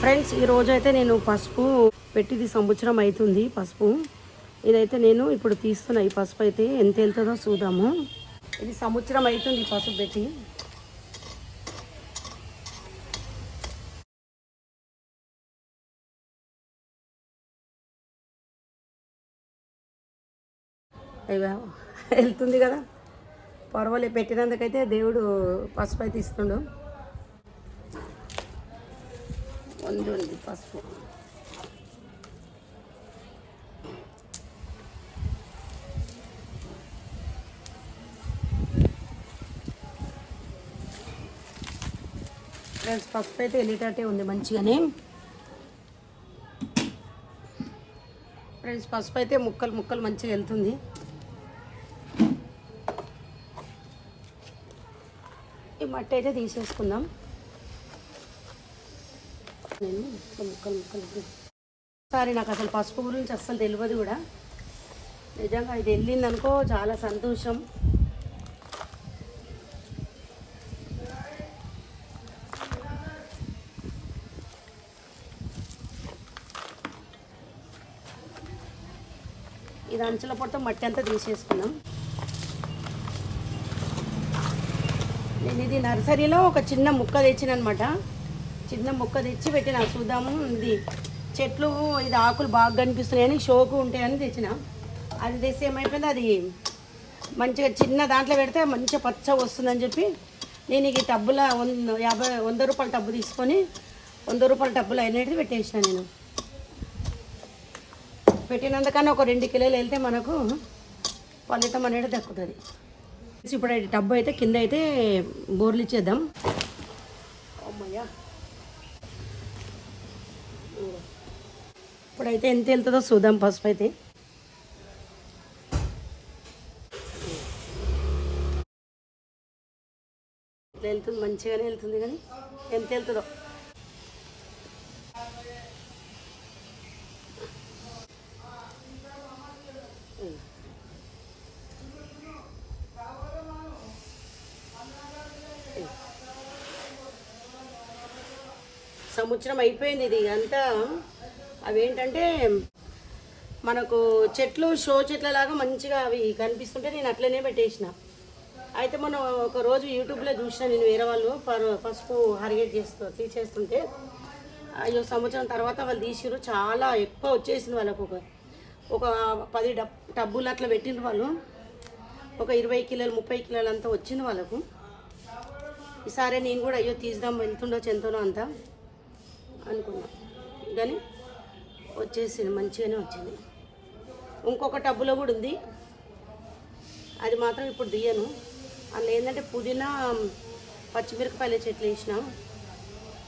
Friends ఈ రోజైతే అయితే నేను పసుపు పెట్టిది సంవత్సరం అవుతుంది పసుపు. ఇదైతే నేను ఇప్పుడు తీస్తున్నా ఈ పసుపు అయితే ఎంత వెళ్తుందో చూద్దాము. ఇది సంవత్సరం అవుతుంది పసుపు పెట్టి. అయ్యా వెళ్తుంది కదా. పర్వాలే పెట్టినందుకైతే దేవుడు పసుపు అయితే ఇస్తుండు. ఉంది ఉంది పసుపు. ఫ్రెండ్స్ పసుపు అయితే వెళ్ళేటట్టే ఉంది మంచిగానే. ఫ్రెండ్స్ పసుపు అయితే ముక్కలు ముక్కలు మంచిగా వెళ్తుంది. ఈ మట్టి అయితే తీసేసుకుందాం. నేను ముక్కలు ముక్కలు ముక్కలు సారీ నాకు అసలు పసుపు గురించి అస్సలు తెలియదు కూడా. నిజంగా ఇది వెళ్ళిందనుకో చాలా సంతోషం. ఇది అంచుల పొట్టం మట్టి అంతా తీసేసుకున్నాం. నేను ఇది నర్సరీలో ఒక చిన్న ముక్క తెచ్చిన అనమాట చిన్న ముక్క తెచ్చి పెట్టిన చూద్దాము ఇది చెట్లు ఇది ఆకులు బాగా కనిపిస్తున్నాయని షోకు ఉంటాయని తెచ్చిన. అది తెస్తే ఏమైపోయింది? అది మంచిగా చిన్న దాంట్లో పెడితే మంచిగా పచ్చ వస్తుందని చెప్పి నేను ఈ టబ్బుల వంద యాభై వంద రూపాయల టబ్బు తీసుకొని వంద రూపాయల టబ్బులు అయినట్టు పెట్టేసిన నేను. పెట్టినందుకన్నా ఒక రెండు కిలోలు వెళ్తే మనకు ఫలితం అనేది దక్కుతుంది. ఇప్పుడు టబ్బు అయితే కింద అయితే బోర్లు ఇచ్చేద్దాం. అమ్మయ్యా. ఇప్పుడైతే ఎంత వెళ్తుందో చూద్దాం పసుపు అయితే. ఇట్లా వెళ్తుంది మంచిగానే వెళ్తుంది కానీ ఎంత వెళ్తుందో. సంవత్సరం అయిపోయింది ఇది అంతా అవేంటంటే మనకు చెట్లు షో చెట్లలాగా మంచిగా అవి కనిపిస్తుంటే నేను అట్లనే పెట్టేసిన. అయితే మనం ఒక రోజు యూట్యూబ్లో చూసిన నేను వేరే వాళ్ళు పరు- పసుపు హరిగేట్ చేస్తూ తీసేస్తుంటే అయ్యో సంవత్సరం తర్వాత వాళ్ళు తీసిరు చాలా ఎక్కువ వచ్చేసింది వాళ్ళకు ఒక ఒక పది డబ్ టబ్బులు అట్లా పెట్టిండ్రు వాళ్ళు. ఒక ఇరవై కిలోలు ముప్పై కిలోలు అంతా వచ్చింది వాళ్ళకు. ఈసారి నేను కూడా అయ్యో తీద్దాం వెళ్తుండొచ్చు ఎంతనో అంతా అనుకున్నా. కానీ వచ్చేసింది మంచిగానే వచ్చింది. ఇంకొక టబ్బులో కూడా ఉంది. అది మాత్రం ఇప్పుడు దియ్యను అందులో ఏంటంటే పుదీనా పచ్చిమిరపకాయల చెట్లు వేసినాం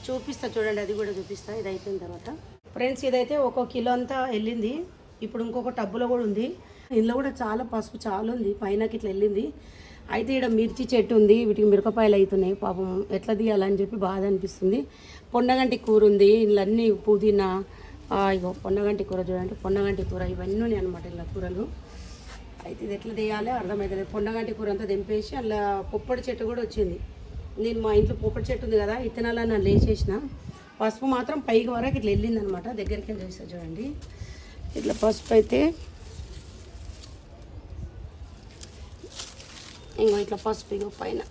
చూపిస్తా చూడండి అది కూడా చూపిస్తా. ఇది అయిపోయిన తర్వాత. ఫ్రెండ్స్ ఇదైతే ఒక కిలో అంతా వెళ్ళింది. ఇప్పుడు ఇంకొక టబ్బులో కూడా ఉంది. ఇందులో కూడా చాలా పసుపు చాలా ఉంది. పైనకి ఇట్లా వెళ్ళింది. అయితే ఇక్కడ మిర్చి చెట్టు ఉంది. వీటికి మిరపకాయలు అవుతున్నాయి పాపం ఎట్లా తీయాలని చెప్పి బాధ అనిపిస్తుంది. పొండగంటి కూర ఉంది. ఇందులో అన్నీ పుదీనా ఇగో పొన్నగంటి కూర చూడండి పొన్నగంటి కూర ఇవన్నీ ఉన్నాయి అనమాట ఇలా కూరలు. అయితే ఇది ఎట్లా తీయాలో అర్థమవుతుంది పొన్నగంటి కూర అంతా దింపేసి అలా పొప్పడి చెట్టు కూడా వచ్చింది. నేను మా ఇంట్లో పొప్పడి చెట్టు ఉంది కదా ఇత్తనాలు నన్ను లేచేసిన. పసుపు మాత్రం పైకి వరకు ఇట్లా వెళ్ళిందనమాట దగ్గరికి వెళ్ళి చూసా చూడండి. ఇట్లా పసుపు అయితే ఇంకో ఇట్లా పసుపు ఇగో పైన.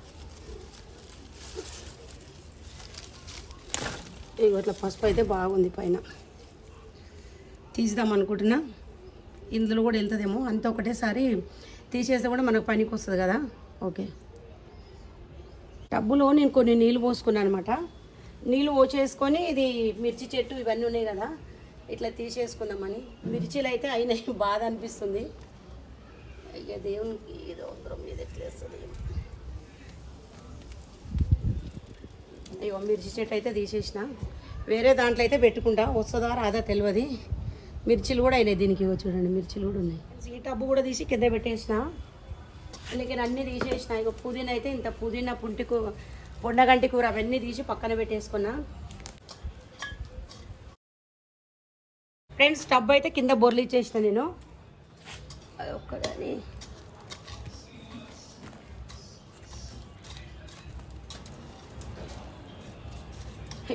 ఇగో ఇట్లా పసుపు అయితే బాగుంది పైన. తీద్దాం అనుకుంటున్నా. ఇందులో కూడా వెళ్తుందేమో. అంత ఒకటేసారి తీసేస్తే కూడా మనకు పనికి వస్తుంది కదా. ఓకే. టబ్బులో నేను కొన్ని నీళ్ళు పోసుకున్నాను అనమాట నీళ్ళు పోసేసుకొని ఇది మిర్చి చెట్టు ఇవన్నీ ఉన్నాయి కదా. ఇట్లా తీసేసుకుందామని. మిర్చీలు అయితే అయినాయి. బాధ అనిపిస్తుంది. అయ్యా దేవునికి ఏదో ఉత్తరం మీద ఎట్లా వేస్తుంది. అయ్యో మిర్చి చెట్టు అయితే తీసేసిన. వేరే దాంట్లో అయితే పెట్టుకుంటా. వస్తుందా రాదా తెలియదు మిర్చిలు కూడా అయినాయి దీనికి చూడండి మిర్చిలు కూడా ఉన్నాయి. ఈ టబ్బు కూడా తీసి కింద పెట్టేసిన. అందుకే అన్నీ తీసేసిన. ఇక పుదీనా అయితే ఇంత పుదీనా పుంటి కూ పొండగంటి కూర అవన్నీ తీసి పక్కన పెట్టేసుకున్నా. ఫ్రెండ్స్ టబ్ అయితే కింద బొర్లు ఇచ్చేసిన నేను. అది ఒక్కదాని.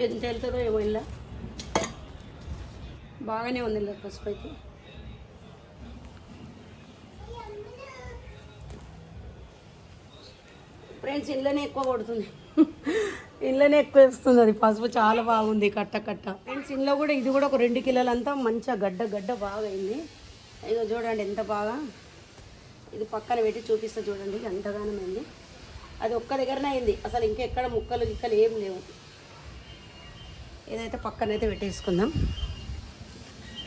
ఎంత వెళ్తుందో ఏమో ఇలా. బాగానే ఉంది పసుపు అయితే. ఫ్రెండ్స్ ఇళ్ళనే ఎక్కువ కొడుతుంది. ఇళ్ళనే ఎక్కువ వేస్తుంది అది. పసుపు చాలా బాగుంది కట్ట కట్ట. ఫ్రెండ్స్ ఇంట్లో కూడా ఇది కూడా ఒక రెండు కిలోలంతా మంచిగా గడ్డ గడ్డ బాగా అయింది. ఇదిగో చూడండి ఎంత బాగా. ఇది పక్కన పెట్టి చూపిస్తా చూడండి ఎంతగానం అయింది. అది ఒక్క దగ్గరనే అయింది. అసలు ఇంకెక్కడ ముక్కలు గిక్కలు ఏం లేవు. ఏదైతే పక్కనైతే పెట్టేసుకుందాం.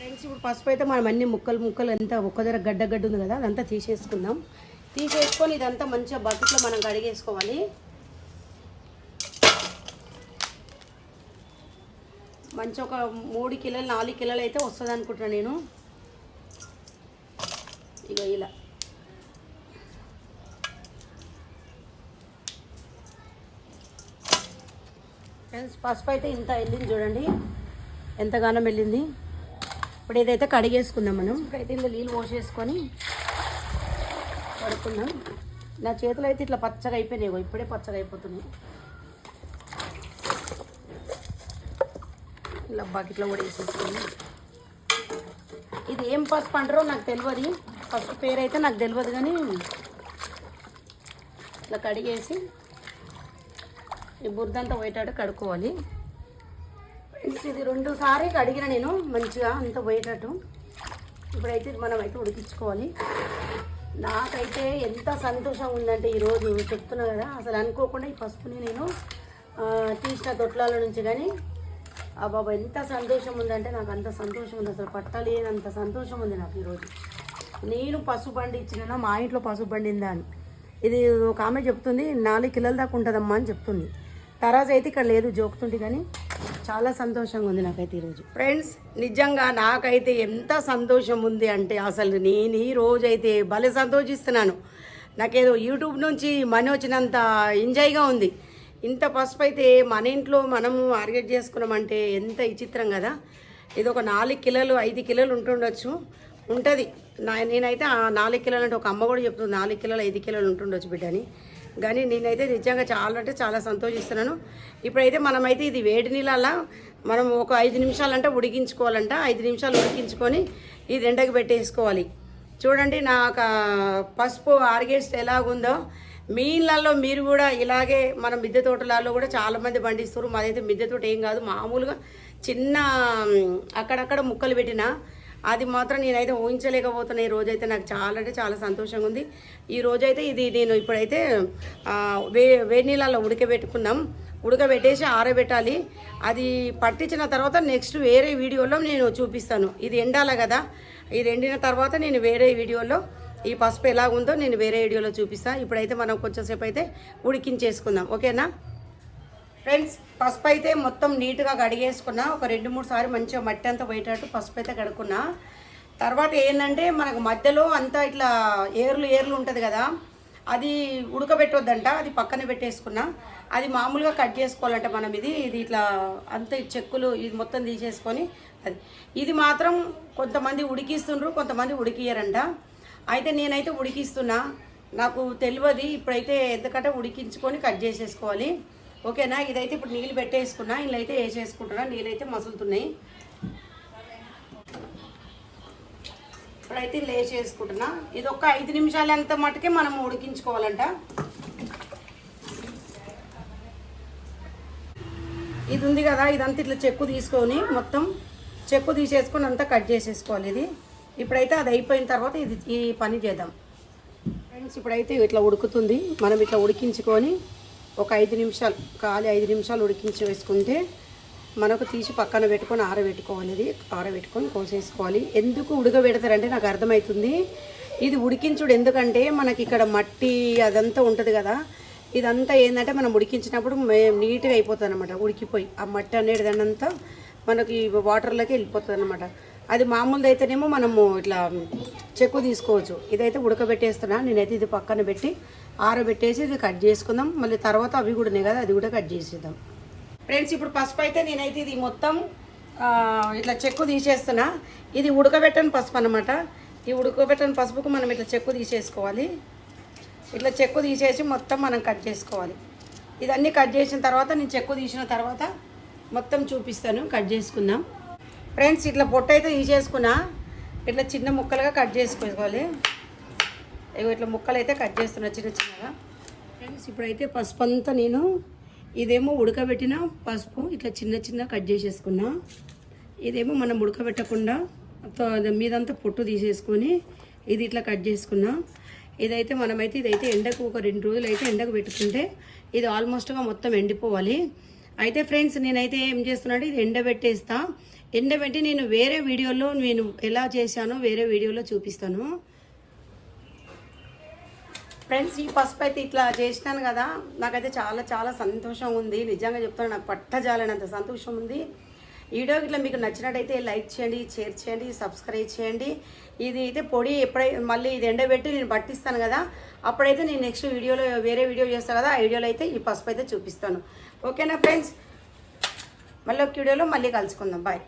ఫ్రెండ్స్ ఇప్పుడు పసుపు అయితే మనం అన్ని ముక్కలు ముక్కలు అంతా ఒక్క దగ్గర గడ్డ గడ్డ ఉంది కదా అదంతా తీసేసుకుందాం. తీసేసుకొని ఇదంతా మంచిగా బకెట్లో మనం కడిగేసుకోవాలి. మంచి ఒక మూడు కిలోలు నాలుగు కిలోలు అయితే వస్తుంది అనుకుంటున్నాను నేను. ఇక ఇలా. ఫ్రెండ్స్ పసుపు అయితే ఇంత వెళ్ళింది చూడండి. ఎంతగానో వెళ్ళింది. ఇప్పుడు ఏదైతే కడిగేసుకుందాం మనం ఇప్పుడైతే ఇందులో నీళ్ళు పోసేసుకొని కడుక్కుందాం. నా చేతులు అయితే ఇట్లా పచ్చగా అయిపోయినాయి ఇప్పుడే పచ్చగా అయిపోతున్నాయి. ఇలా బకెట్లో కూడా వేసేసుకుని. ఇది ఏం పసుపు అంటారో నాకు తెలియదు. పసుపు పేరు అయితే నాకు తెలియదు కానీ ఇట్లా కడిగేసి ఈ బురదంతా పోయేటట్టు కడుక్కోవాలి. ఇది రెండు సారి కడిగిన నేను మంచిగా అంత పోయేటట్టు. ఇప్పుడైతే ఇది మనం అయితే ఉడికించుకోవాలి. నాకైతే ఎంత సంతోషం ఉందంటే ఈరోజు చెప్తున్నా కదా అసలు అనుకోకుండా ఈ పసుపుని నేను తీసిన తొట్లాల నుంచి కానీ ఆ బాబా ఎంత సంతోషం ఉందంటే నాకు అంత సంతోషం ఉంది. అసలు పట్టలేనంత సంతోషం ఉంది నాకు ఈరోజు. నేను పసుపు బండి ఇచ్చిన మా ఇంట్లో పసుపు బండిందా అని. ఇది ఒక ఆమె చెప్తుంది నాలుగు కిలోల దాకా ఉంటుందమ్మా అని చెప్తుంది. తరాజు అయితే ఇక్కడ లేదు జోకుతుంది కానీ చాలా సంతోషంగా ఉంది నాకైతే ఈరోజు ఫ్రెండ్స్ నిజంగా నాకైతే ఎంత సంతోషం ఉంది అంటే అసలు నేను ఈ రోజైతే భలే సంతోషిస్తున్నాను. నాకేదో యూట్యూబ్ నుంచి మనీ వచ్చినంత ఎంజాయ్గా ఉంది. ఇంత పసుపు అయితే మన ఇంట్లో మనము ఆర్గెట్ చేసుకున్నామంటే ఎంత విచిత్రం కదా. ఇది ఒక నాలుగు కిలోలు ఐదు కిలోలు ఉంటుండొచ్చు. ఉంటుంది. నా నేనైతే ఆ నాలుగు కిలోలు అంటే ఒక అమ్మ కూడా చెప్తుంది నాలుగు కిలోలు ఐదు కిలోలు ఉంటుండొచ్చు బిడ్డ అని కానీ నేనైతే నిజంగా చాలా అంటే చాలా సంతోషిస్తున్నాను. ఇప్పుడైతే మనమైతే ఇది వేడి నీళ్ళల్లో మనం ఒక ఐదు నిమిషాలంటే ఉడికించుకోవాలంట. ఐదు నిమిషాలు ఉడికించుకొని ఇది ఎండకు పెట్టేసుకోవాలి. చూడండి నాకు ఒక పసుపు ఆర్గేస్ట్ ఎలాగుందో. మీ ఇళ్ళల్లో మీరు కూడా ఇలాగే మన మిద్దె తోటలలో కూడా చాలామంది పండిస్తారు మాదైతే మిద్దె తోట ఏం కాదు. మామూలుగా చిన్న అక్కడక్కడ ముక్కలు పెట్టిన అది మాత్రం నేనైతే ఊహించలేకపోతున్నా ఈ రోజైతే. నాకు చాలా అంటే చాలా సంతోషంగా ఉంది. ఈ రోజైతే ఇది నేను ఇప్పుడైతే వే వేడి నీళ్ళల్లో ఉడకబెట్టుకున్నాం. ఉడకబెట్టేసి ఆరబెట్టాలి. అది పట్టించిన తర్వాత నెక్స్ట్ వేరే వీడియోలో నేను చూపిస్తాను. ఇది ఎండాల కదా. ఇది ఎండిన తర్వాత నేను వేరే వీడియోలో ఈ పసుపు ఎలా ఉందో నేను వేరే వీడియోలో చూపిస్తాను ఇప్పుడైతే మనం కొంచెంసేపు అయితే ఉడికించేసుకుందాం. ఓకేనా? ఫ్రెండ్స్ పసుపు అయితే మొత్తం నీట్గా కడిగేసుకున్నా ఒక రెండు మూడు సార్లు మంచిగా మట్టి అంతా పోయేటట్టు పసుపు అయితే కడుక్కున్నా. తర్వాత ఏంటంటే మనకు మధ్యలో అంతా ఇట్లా ఏర్లు ఏర్లు ఉంటుంది కదా అది ఉడకబెట్టొద్దంట అది పక్కన పెట్టేసుకున్నా. అది మామూలుగా కట్ చేసుకోవాలంట మనం ఇది ఇది ఇట్లా అంత చెక్కులు ఇది మొత్తం తీసేసుకొని అది. ఇది మాత్రం కొంతమంది ఉడికిస్తుండ్రు కొంతమంది ఉడికియరంట అయితే నేనైతే ఉడికిస్తున్నా. నాకు తెలియదు ఇప్పుడైతే ఎందుకంటే ఉడికించుకొని కట్ చేసేసుకోవాలి. ఓకేనా? ఇదైతే ఇప్పుడు నీళ్ళు పెట్టేసుకున్నా ఇలా అయితే వేసేసుకుంటున్నా. నీళ్ళైతే మసులుతున్నాయి. ఇప్పుడైతే ఇలా వేసేసుకుంటున్నా. ఇది ఒక ఐదు నిమిషాలు ఎంత మటుకే మనం ఉడికించుకోవాలంట. ఇది ఉంది కదా ఇదంతా ఇట్లా చెక్కు తీసుకొని మొత్తం చెక్కు తీసేసుకొని అంతా కట్ చేసేసుకోవాలి ఇది. ఇప్పుడైతే అది అయిపోయిన తర్వాత ఇది ఈ పని చేద్దాం. ఫ్రెండ్స్ ఇప్పుడైతే ఇట్లా ఉడుకుతుంది. మనం ఇట్లా ఉడికించుకొని ఒక ఐదు నిమిషాలు ఖాళీ ఐదు నిమిషాలు ఉడికించి వేసుకుంటే మనకు తీసి పక్కన పెట్టుకొని ఆరబెట్టుకోవాలి ఇది ఆరబెట్టుకొని కోసేసుకోవాలి. ఎందుకు ఉడకబెడతారంటే నాకు అర్థమవుతుంది. ఇది ఉడికించుడు ఎందుకంటే మనకి ఇక్కడ మట్టి అదంతా ఉంటుంది కదా. ఇదంతా ఏంటంటే మనం ఉడికించినప్పుడు నీట్గా అయిపోతుంది అనమాట ఉడికిపోయి. ఆ మట్టి అనేది దానంతా మనకి వాటర్లోకి వెళ్ళిపోతుంది అనమాట అది మామూలుది అయితేనేమో మనము ఇట్లా చెక్కు తీసుకోవచ్చు. ఇదైతే ఉడకబెట్టేస్తున్నా. నేనైతే ఇది పక్కన పెట్టి ఆరబెట్టేసి ఇది కట్ చేసుకుందాం. మళ్ళీ తర్వాత అవి కూడా ఉన్నాయి కదా అది కూడా కట్ చేసేద్దాం. ఫ్రెండ్స్ ఇప్పుడు పసుపు అయితే నేనైతే ఇది మొత్తం ఇట్లా చెక్కు తీసేస్తున్నా. ఇది ఉడకబెట్టని పసుపు అనమాట ఈ ఉడకబెట్టని పసుపుకు మనం ఇట్లా చెక్కు తీసేసుకోవాలి. ఇట్లా చెక్కు తీసేసి మొత్తం మనం కట్ చేసుకోవాలి. ఇదన్నీ కట్ చేసిన తర్వాత నేను చెక్కు తీసిన తర్వాత మొత్తం చూపిస్తాను. కట్ చేసుకుందాం. ఫ్రెండ్స్ ఇట్లా పొట్టు అయితే తీసేసుకున్నా. ఇట్లా చిన్న ముక్కలుగా కట్ చేసుకోవాలి. ఇగో ఇట్లా ముక్కలు అయితే కట్ చేస్తున్నా చిన్న చిన్నగా. ఫ్రెండ్స్ ఇప్పుడైతే పసుపు అంతా నేను ఇదేమో ఉడకబెట్టిన పసుపు ఇట్లా చిన్న చిన్న కట్ చేసేసుకున్నా. ఇదేమో మనం ఉడకబెట్టకుండా మీదంతా పొట్టు తీసేసుకొని ఇది ఇట్లా కట్ చేసుకున్నా. ఇదైతే మనమైతే ఇదైతే ఎండకు ఒక రెండు రోజులు అయితే ఎండకు పెట్టుకుంటే ఇది ఆల్మోస్ట్గా మొత్తం ఎండిపోవాలి. అయితే ఫ్రెండ్స్ నేనైతే ఏం చేస్తున్నా ఇది ఎండబెట్టేస్తా. ఎండబెట్టి నేను వేరే వీడియోలో నేను ఎలా చేశానో వేరే వీడియోలో చూపిస్తాను. ఫ్రెండ్స్ ఈ పసుపు అయితే ఇట్లా చేసినాను కదా. నాకైతే చాలా చాలా సంతోషం ఉంది. నిజంగా చెప్తాను నాకు పట్టజాలనంత సంతోషం ఉంది. వీడియో ఇట్లా మీకు నచ్చినట్టయితే లైక్ చేయండి షేర్ చేయండి సబ్స్క్రైబ్ చేయండి. ఇది అయితే పొడి ఎప్పుడైతే మళ్ళీ ఇది ఎండబెట్టి నేను పట్టిస్తాను కదా అప్పుడైతే నేను నెక్స్ట్ వీడియోలో వేరే వీడియో చేస్తాను కదా ఆ వీడియోలో అయితే ఈ పసుపు అయితే చూపిస్తాను. ఓకేనా ఫ్రెండ్స్? మళ్ళీ ఒక వీడియోలో మళ్ళీ కలుసుకుందాం. బాయ్.